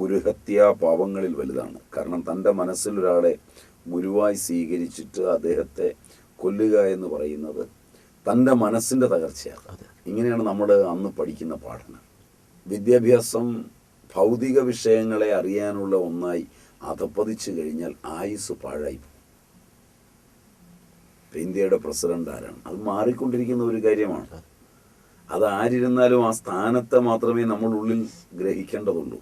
ഗുരുഹത്യ പാപങ്ങളിൽ വലുതാണ്. കാരണം തന്റെ മനസ്സിൽ ഒരാളെ ഗുരുവായി സ്വീകരിച്ചിട്ട് അദ്ദേഹത്തെ കൊല്ലുക എന്ന് പറയുന്നത് തന്റെ മനസ്സിന്റെ തകർച്ചയാണ്. ഇങ്ങനെയാണ് നമ്മൾ അന്ന് പഠിക്കുന്ന പാഠങ്ങൾ വിദ്യാഭ്യാസം ഭൗതിക വിഷയങ്ങളെ അറിയാനുള്ള ഒന്നായി അധപ്പതിച്ചു കഴിഞ്ഞാൽ ആയുസ് പാഴായി പോകും. ഇന്ത്യയുടെ പ്രസിഡന്റ് ആരാണ്? അത് മാറിക്കൊണ്ടിരിക്കുന്ന ഒരു കാര്യമാണ്. അത്. ആരിരുന്നാലും ആ സ്ഥാനത്തെ മാത്രമേ നമ്മൾ ഉള്ളിൽ ഗ്രഹിക്കേണ്ടതുള്ളൂ.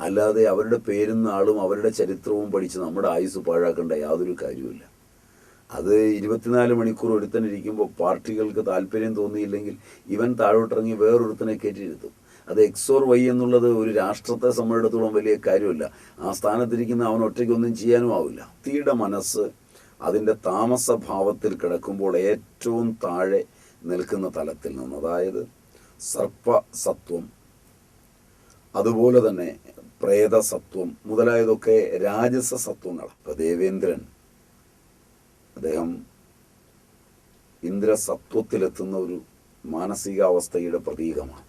അല്ലാതെ അവരുടെ പേരും നാളും അവരുടെ ചരിത്രവും പഠിച്ച് നമ്മുടെ ആയുസ് പാഴാക്കേണ്ട യാതൊരു കാര്യവുമില്ല. അത് ഇരുപത്തിനാല് മണിക്കൂർ ഒരുത്തനിരിക്കുമ്പോൾ പാർട്ടികൾക്ക് താല്പര്യം തോന്നിയില്ലെങ്കിൽ ഇവൻ താഴോട്ടിറങ്ങി വേറൊരുത്തനെ കയറ്റിയിരുത്തും. അത് എക്സോർ വൈ എന്നുള്ളത് ഒരു രാഷ്ട്രത്തെ സംബന്ധിച്ചിടത്തോളം വലിയ കാര്യമില്ല. ആ സ്ഥാനത്തിരിക്കുന്ന അവൻ ഒറ്റയ്ക്കൊന്നും ചെയ്യാനും ആവില്ല. തീയുടെ മനസ്സ് അതിന്റെ താമസഭാവത്തിൽ കിടക്കുമ്പോൾ ഏറ്റവും താഴെ നിൽക്കുന്ന തലത്തിൽ നിന്ന്. അതായത് സർപ്പസത്വം. അതുപോലെ തന്നെ പ്രേതസത്വം മുതലായതൊക്കെ രാജസ സത്വങ്ങളാണ് ഇപ്പൊ ദേവേന്ദ്രൻ അദ്ദേഹം ഇന്ദ്രസത്വത്തിലെത്തുന്ന ഒരു മാനസികാവസ്ഥയുടെ പ്രതീകമാണ്.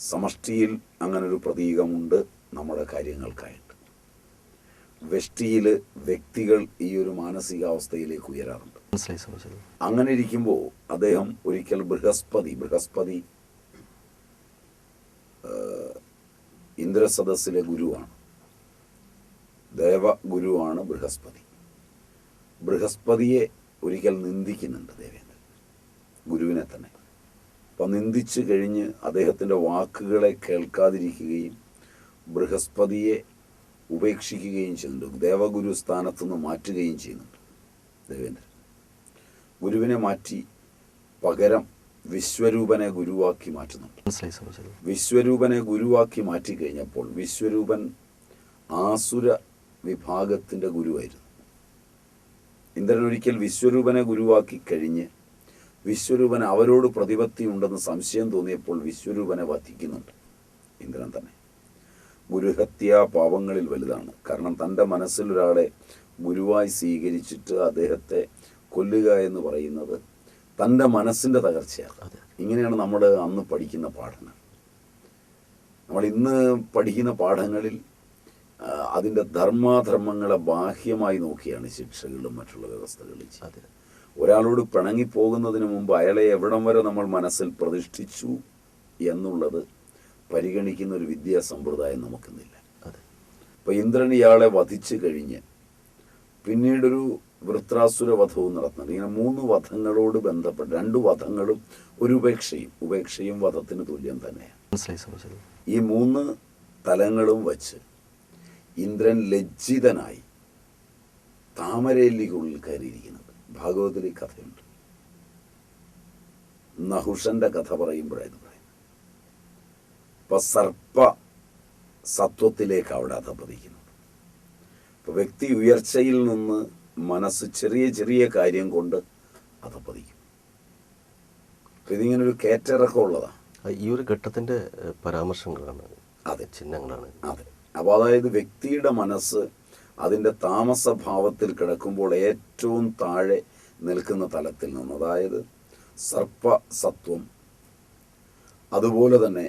സമഷ്ടിയിൽ അങ്ങനൊരു പ്രതീകമുണ്ട് നമ്മുടെ കാര്യങ്ങൾക്കായിട്ട്. വെഷ്ടിയിൽ വ്യക്തികൾ ഈ ഒരു മാനസികാവസ്ഥയിലേക്ക് ഉയരാറുണ്ട്. അങ്ങനെ ഇരിക്കുമ്പോൾ അദ്ദേഹം ഒരിക്കൽ ബൃഹസ്പതി ബൃഹസ്പതി ആ, ഇന്ദ്രസദസ്സിലെ ഗുരുവാണ്. ദേവ ഗുരുവാണ് ബൃഹസ്പതി. ബൃഹസ്പതിയെ ഒരിക്കൽ നിന്ദിക്കുന്നുണ്ട് ദേവേന്ദ്രൻ. ഗുരുവിനെ തന്നെ. അപ്പം നിന്ദിച്ചു കഴിഞ്ഞ് അദ്ദേഹത്തിന്റെ വാക്കുകളെ കേൾക്കാതിരിക്കുകയും ബൃഹസ്പതിയെ ഉപേക്ഷിക്കുകയും ചെയ്യുന്നുണ്ട്. ദേവഗുരു സ്ഥാനത്തു നിന്ന് മാറ്റുകയും ചെയ്യുന്നുണ്ട് ദേവേന്ദ്രൻ. ഗുരുവിനെ മാറ്റി പകരം വിശ്വരൂപനെ ഗുരുവാക്കി മാറ്റുന്നുണ്ട് വിശ്വരൂപനെ ഗുരുവാക്കി മാറ്റിക്കഴിഞ്ഞപ്പോൾ വിശ്വരൂപൻ ആസുര വിഭാഗത്തിന്റെ ഗുരുവായിരുന്നു. ഇന്ദ്രൻ ഒരിക്കൽ വിശ്വരൂപനെ ഗുരുവാക്കി കഴിഞ്ഞ് വിശ്വരൂപൻ അവരോട് പ്രതിപത്തി ഉണ്ടെന്ന് സംശയം തോന്നിയപ്പോൾ വിശ്വരൂപനെ വധിക്കുന്നുണ്ട്. ഇന്ദ്രൻ തന്നെ. ഗുരുഹത്യ പാപങ്ങളിൽ വലുതാണ്. കാരണം തന്റെ മനസ്സിലൊരാളെ ഗുരുവായി സ്വീകരിച്ചിട്ട് അദ്ദേഹത്തെ കൊല്ലുക എന്ന് പറയുന്നത് തന്റെ മനസ്സിന്റെ തകർച്ചയാണ് ഇങ്ങനെയാണ് നമ്മൾ അന്ന് പഠിക്കുന്ന പാഠങ്ങൾ. നമ്മൾ ഇന്ന് പഠിക്കുന്ന പാഠങ്ങളിൽ അതിന്റെ ധർമാധർമ്മങ്ങളെ ബാഹ്യമായി നോക്കിയാണ് ശിക്ഷകളും മറ്റുള്ള വ്യവസ്ഥകളും ചെയ്യുന്നത്. ഒരാളോട് പിണങ്ങിപ്പോകുന്നതിന് മുമ്പ് അയാളെ എവിടം വരെ നമ്മൾ മനസ്സിൽ പ്രതിഷ്ഠിച്ചു എന്നുള്ളത് പരിഗണിക്കുന്ന ഒരു വിദ്യാ സമ്പ്രദായം നമുക്കിന്നില്ല. അതെ. അപ്പോൾ ഇന്ദ്രൻ ഇയാളെ വധിച്ചു കഴിഞ്ഞ് പിന്നീടൊരു വൃത്രാസുര വധവും നടത്തുന്നുണ്ട്. ഇങ്ങനെ മൂന്ന് വധങ്ങളോട് ബന്ധപ്പെട്ട് രണ്ട് വധങ്ങളും ഒരു ഉപേക്ഷയും ഉപേക്ഷയും വധത്തിന് തുല്യം തന്നെയാണ്. ഈ മൂന്ന് തലങ്ങളും വച്ച് ഇന്ദ്രൻ ലജ്ജിതനായി താമരയിലേക്കുള്ളിൽ കയറിയിരിക്കുന്നത്. ഭാഗവതിൽ ഈ കഥയുണ്ട്. നഹുഷന്റെ കഥ പറയുമ്പോഴായിരുന്നു പറയുന്നത്. ഇപ്പൊ സർപ്പ സത്വത്തിലേക്ക് അവിടെ അധപതിക്കുന്നത് ഇപ്പൊ വ്യക്തി ഉയർച്ചയിൽ നിന്ന് മനസ്സ് ചെറിയ ചെറിയ കാര്യം കൊണ്ട് അത് അപ്പൊ ഇതിങ്ങനെ ഒരു കയറ്റിറക്കം ഉള്ളതാണ് ഈ ഒരു ഘട്ടത്തിന്റെ പരാമർശങ്ങളാണ് അതെ. ചിഹ്നങ്ങളാണ്. അതെ. അപ്പോൾ അതായത് വ്യക്തിയുടെ മനസ്സ് അതിന്റെ താമസഭാവത്തിൽ കിടക്കുമ്പോൾ ഏറ്റവും താഴെ നിൽക്കുന്ന തലത്തിൽ നിന്ന് അതായത് സർപ്പസത്വം അതുപോലെ തന്നെ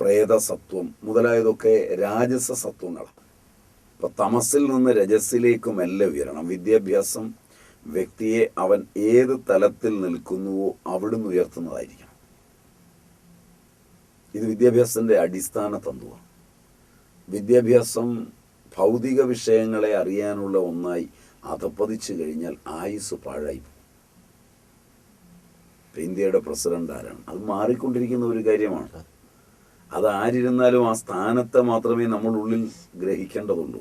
പ്രേതസത്വം മുതലായതൊക്കെ രാജസ സത്വങ്ങളാണ് ഇപ്പൊ തമസിൽ നിന്ന് രജസ്സിലേക്ക് എല്ലാം ഉയരണം. വിദ്യാഭ്യാസം വ്യക്തിയെ അവൻ ഏത് തലത്തിൽ നിൽക്കുന്നുവോ അവിടുന്ന് ഉയർത്തുന്നതായിരിക്കണം. ഇത് വിദ്യാഭ്യാസത്തിന്റെ അടിസ്ഥാന തത്വമാണ് വിദ്യാഭ്യാസം ഭൗതിക വിഷയങ്ങളെ അറിയാനുള്ള ഒന്നായി അതപ്പതിച്ചു കഴിഞ്ഞാൽ ആയുസ് പാഴായി. ഇന്ത്യയുടെ പ്രസിഡന്റ് ആരാണ്? അത് മാറിക്കൊണ്ടിരിക്കുന്ന ഒരു കാര്യമാണ്. അത് ആരിരുന്നാലും ആ സ്ഥാനത്തെ മാത്രമേ നമ്മളുള്ളിൽ ഗ്രഹിക്കേണ്ടതുള്ളൂ.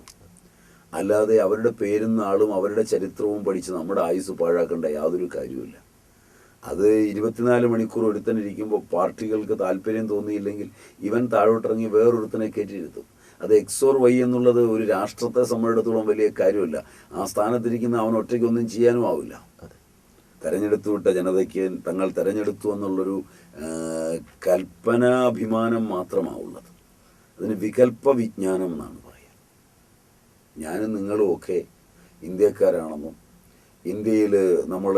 അല്ലാതെ അവരുടെ പേരും നാളും അവരുടെ ചരിത്രവും പഠിച്ച് നമ്മുടെ ആയുസ് പാഴാക്കേണ്ട യാതൊരു കാര്യവുമില്ല. അത് ഇരുപത്തിനാല് മണിക്കൂർ ഒരുത്തനിരിക്കുമ്പോൾ പാർട്ടികൾക്ക് താല്പര്യം തോന്നിയില്ലെങ്കിൽ ഇവൻ താഴോട്ടിറങ്ങി വേറൊരുത്തനെ കയറ്റിയിരുത്തും. അത് എക്സോർ വൈ എന്നുള്ളത് ഒരു രാഷ്ട്രത്തെ സംബന്ധിച്ചിടത്തോളം വലിയ കാര്യമല്ല. ആ സ്ഥാനത്തിരിക്കുന്ന അവൻ ഒറ്റയ്ക്കൊന്നും ചെയ്യാനും ആവില്ല. തെരഞ്ഞെടുത്തു വിട്ട ജനതയ്ക്ക് തങ്ങൾ തെരഞ്ഞെടുത്തു എന്നുള്ളൊരു കൽപ്പനാഭിമാനം മാത്രമാവുള്ളത്. അതിന് വികല്പ വിജ്ഞാനം എന്നാണ് പറയുക. ഞാനും നിങ്ങളും ഒക്കെ ഇന്ത്യക്കാരാണെന്നും ഇന്ത്യയിൽ നമ്മൾ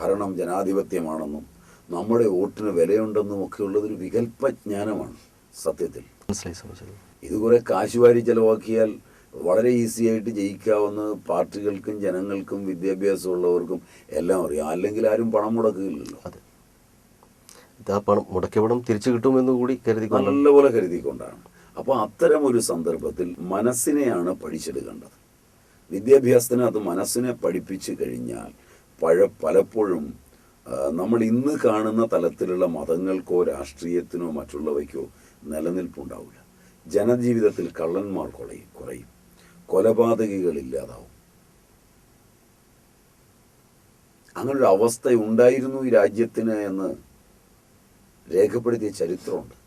ഭരണം ജനാധിപത്യമാണെന്നും നമ്മുടെ വോട്ടിന് വിലയുണ്ടെന്നും ഒക്കെ ഉള്ളതൊരു വികല്പജ്ഞാനമാണ് സത്യത്തിൽ. ഇത് കുറെ കാശുവാരി ചെലവാക്കിയാൽ വളരെ ഈസി ആയിട്ട് ജയിക്കാവുന്ന പാർട്ടികൾക്കും ജനങ്ങൾക്കും വിദ്യാഭ്യാസമുള്ളവർക്കും എല്ലാം അറിയാം. അല്ലെങ്കിൽ ആരും പണം മുടക്കുകയില്ലല്ലോ. ആ പണം മുടക്കിയ പണം തിരിച്ചു കിട്ടുമെന്ന് കൂടി കരുതിക്കൊണ്ട് നല്ലപോലെ കരുതിക്കൊണ്ടാണ്. അപ്പോൾ അത്തരം ഒരു സന്ദർഭത്തിൽ മനസ്സിനെയാണ് പഠിച്ചെടുക്കേണ്ടത്. വിദ്യാഭ്യാസത്തിനകത്ത് മനസ്സിനെ പഠിപ്പിച്ചു കഴിഞ്ഞാൽ പഴ പലപ്പോഴും നമ്മൾ ഇന്ന് കാണുന്ന തലത്തിലുള്ള മതങ്ങൾക്കോ രാഷ്ട്രീയത്തിനോ മറ്റുള്ളവയ്ക്കോ നിലനിൽപ്പുണ്ടാവില്ല. ജനജീവിതത്തിൽ കള്ളന്മാർ കുറയും കുറയും. കൊലപാതകികൾ ഇല്ലാതാവും. അങ്ങനൊരു അവസ്ഥ ഉണ്ടായിരുന്നു ഈ രാജ്യത്തിന് എന്ന് രേഖപ്പെടുത്തിയ ചരിത്രമുണ്ട്.